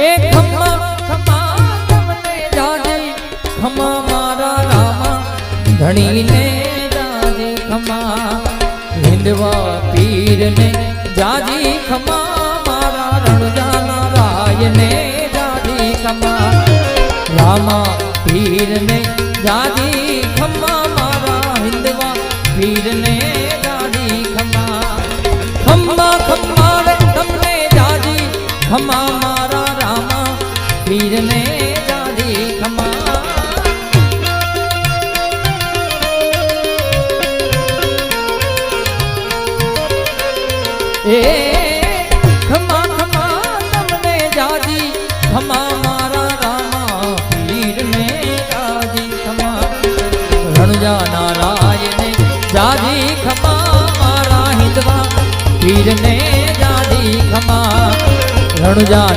એ ખમ્મા ખમ્મા, તમને જાજી. ખમ્મા મારા રામા, ધણીને જાજી. ખમ્મા હિંદવા પીરને જાજી. ખમ્મા મારા રણજાના રાયને જાજી. ખમ્મા રામા પીરને જાજી. ખમ્મા મારા હિંદવા પીરને જાજી. ખમ્મા ખમ્મા ખમ્મા પીરને જાદી ખમા એ ખમા ખમા તમને જાદી ખમા મારા રામા પીરને જાદી ખમા રણજા નારાયણ જાદી ખમા મારા હિંદવા પીરને જાદી ખમા રણજા